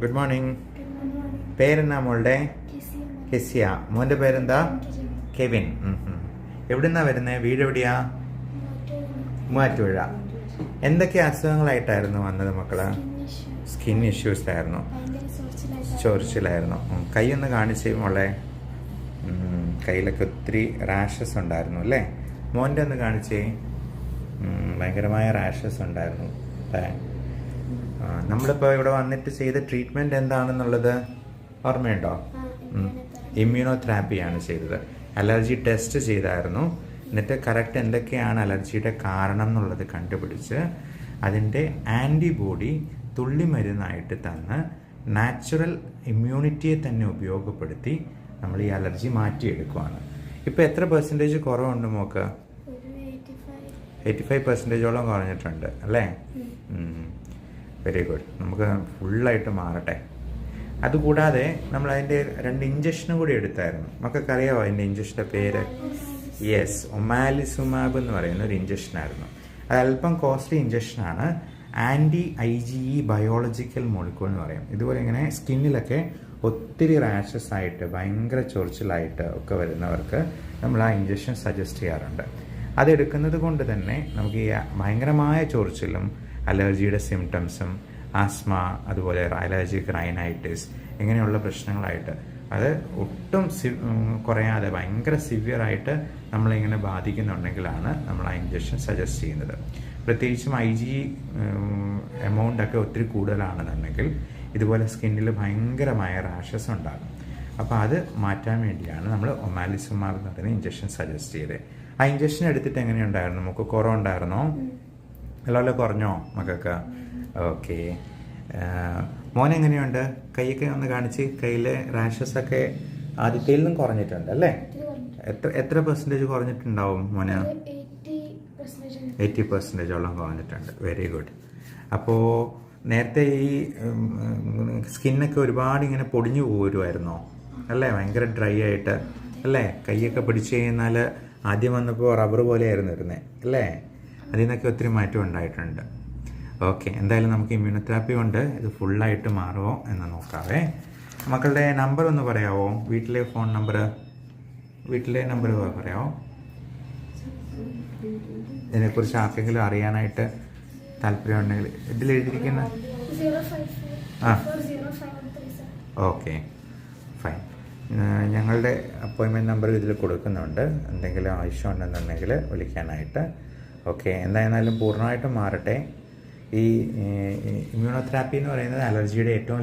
Good morning പേരെന്നാ മോളുടെ? കെസിയ മോന്റെ പേരെന്താ? കെവിൻ. എവിടെന്നാ വരുന്നത് വീട് എവിടെയാ? മൂവാറ്റുപുഴ. എന്തൊക്കെ അസുഖങ്ങളായിട്ടായിരുന്നു വന്നത് മക്കൾ? സ്കിൻ ഇഷ്യൂസ് ആയിരുന്നു. ചൊറിച്ചിലായിരുന്നു. കൈയൊന്ന് കൈ ഒന്ന് കാണിച്ചേ മോളെ. കയ്യിലൊക്കെ ഒത്തിരി റാഷസ് ഉണ്ടായിരുന്നു അല്ലേ? മോന്റെ ഒന്ന് കാണിച്ചേ. ഭയങ്കരമായ റാഷസ് ഉണ്ടായിരുന്നു. നമ്മളിപ്പോൾ ഇവിടെ വന്നിട്ട് ചെയ്ത ട്രീറ്റ്മെന്റ് എന്താണെന്നുള്ളത് ഓർമ്മയുണ്ടോ? ഇമ്മ്യൂണോ തെറാപ്പിയാണ് ചെയ്തത്. അലർജി ടെസ്റ്റ് ചെയ്തായിരുന്നു. എന്നിട്ട് കറക്റ്റ് എന്തൊക്കെയാണ് അലർജിയുടെ കാരണം എന്നുള്ളത് കണ്ടുപിടിച്ച് അതിന്റെ ആന്റിബോഡി തുള്ളിമരുന്നായിട്ട് തന്ന് നാച്ചുറൽ ഇമ്മ്യൂണിറ്റിയെ തന്നെ ഉപയോഗപ്പെടുത്തി നമ്മൾ ഈ അലർജി മാറ്റിയെടുക്കുവാണ്. ഇപ്പോൾ എത്ര പെർസെന്റേജ് കുറവുണ്ട് മോക്ക്? എയ്റ്റി ഫൈവ് പെർസെന്റേജോളം കുറഞ്ഞിട്ടുണ്ട് അല്ലേ? വെരി ഗുഡ് നമുക്ക് ഫുള്ളായിട്ട് മാറട്ടെ. അതുകൂടാതെ നമ്മൾ അതിന്റെ രണ്ട് ഇഞ്ചക്ഷനും കൂടി എടുത്തായിരുന്നു. നമുക്കൊക്കെ അറിയാമോ അതിന്റെ ഇഞ്ചക്ഷന്റെ പേര്? യെസ് ഒമാലിസുമാബ് എന്ന് പറയുന്ന ഒരു ഇഞ്ചക്ഷനായിരുന്നു അത് അല്പം costly ഇഞ്ചക്ഷനാണ് anti I G E biological molecule എന്ന് പറയും. ഇതുപോലെ ഇങ്ങനെ സ്കിന്നിലൊക്കെ ഒത്തിരി റാഷസ് ആയിട്ട് ഭയങ്കര ചൊറിച്ചിലായിട്ട് ഒക്കെ വരുന്നവർക്ക് നമ്മൾ ആ ഇഞ്ചക്ഷൻ സജസ്റ്റ് ചെയ്യാറുണ്ട്. അതെടുക്കുന്നത് കൊണ്ട് തന്നെ നമുക്ക് ഈ ഭയങ്കരമായ ചൊറിച്ചിലും അലർജിയുടെ സിംറ്റംസും ആസ്മ അതുപോലെ അലർജിക് റൈനൈറ്റിസ് ഇങ്ങനെയുള്ള പ്രശ്നങ്ങളായിട്ട്. അത് ഒട്ടും സി കുറയാതെ ഭയങ്കര സിവിയറായിട്ട് നമ്മളിങ്ങനെ ബാധിക്കുന്നുണ്ടെങ്കിലാണ് നമ്മൾ ആ ഇഞ്ചക്ഷൻ സജസ്റ്റ് ചെയ്യുന്നത്. പ്രത്യേകിച്ചും ഐ ജി എമൗണ്ടൊക്കെ ഒത്തിരി കൂടുതലാണെന്നുണ്ടെങ്കിൽ ഇതുപോലെ സ്കിന്നിൽ ഭയങ്കരമായ റാഷസ് ഉണ്ടാകും. അപ്പോൾ അത് മാറ്റാൻ വേണ്ടിയാണ് നമ്മൾ ഒമാലിസുമാർ എന്ന് പറയുന്ന ഇഞ്ചക്ഷൻ സജസ്റ്റ് ചെയ്തത്. ആ ഇഞ്ചക്ഷൻ എടുത്തിട്ട് എങ്ങനെയുണ്ടായിരുന്നു? നമുക്ക് കുറവുണ്ടായിരുന്നോ നല്ലപോലെ കുറഞ്ഞോ മക്കൾക്ക്? ഓക്കെ. മോൻ എങ്ങനെയുണ്ട്? കൈയൊക്കെ ഒന്ന് കാണിച്ച് കയ്യിലെ റാഷസ് ഒക്കെ ആദ്യത്തേൽ നിന്നും കുറഞ്ഞിട്ടുണ്ട് അല്ലേ? എത്ര എത്ര പെർസെന്റേജ് കുറഞ്ഞിട്ടുണ്ടാവും മോന്? എയ്റ്റി പെർസെന്റേജോളം കുറഞ്ഞിട്ടുണ്ട്. വെരി ഗുഡ് അപ്പോൾ നേരത്തെ ഈ സ്കിന്നൊക്കെ ഒരുപാട് ഇങ്ങനെ പൊടിഞ്ഞു പോരുമായിരുന്നോ അല്ലേ? ഭയങ്കര ഡ്രൈ ആയിട്ട്. അല്ലേ? കൈയൊക്കെ പിടിച്ചു കഴിഞ്ഞാൽ ആദ്യം വന്നപ്പോൾ റബ്ബർ പോലെയായിരുന്നു ഇരുന്നത് അല്ലേ? അതിൽ നിന്നൊക്കെ ഒത്തിരി മാറ്റം ഉണ്ടായിട്ടുണ്ട്. ഓക്കെ എന്തായാലും നമുക്ക് ഇമ്മ്യൂണോതെറാപ്പി കൊണ്ട് ഇത് ഫുള്ളായിട്ട് മാറുമോ എന്ന് നോക്കാവേ. മക്കളുടെ നമ്പർ ഒന്ന് പറയാമോ വീട്ടിലെ ഫോൺ നമ്പർ വീട്ടിലെ നമ്പർ പറയാമോ ഇതിനെക്കുറിച്ച് ആർക്കെങ്കിലും അറിയാനായിട്ട് താല്പര്യമുണ്ടെങ്കിൽ ഇതിൽ എഴുതിയിരിക്കുന്ന ആ. Okay fine. ഞങ്ങളുടെ അപ്പോയിൻമെന്റ് നമ്പർ ഇതിൽ കൊടുക്കുന്നുണ്ട്. എന്തെങ്കിലും ആവശ്യമുണ്ടെന്നുണ്ടെങ്കിൽ വിളിക്കാനായിട്ട് ഓക്കെ എന്തായിരുന്നാലും പൂർണമായിട്ടും മാറട്ടെ. ഈ ഇമ്മ്യൂണോതെറാപ്പി എന്ന് പറയുന്നത് അലർജിയുടെ ഏറ്റവും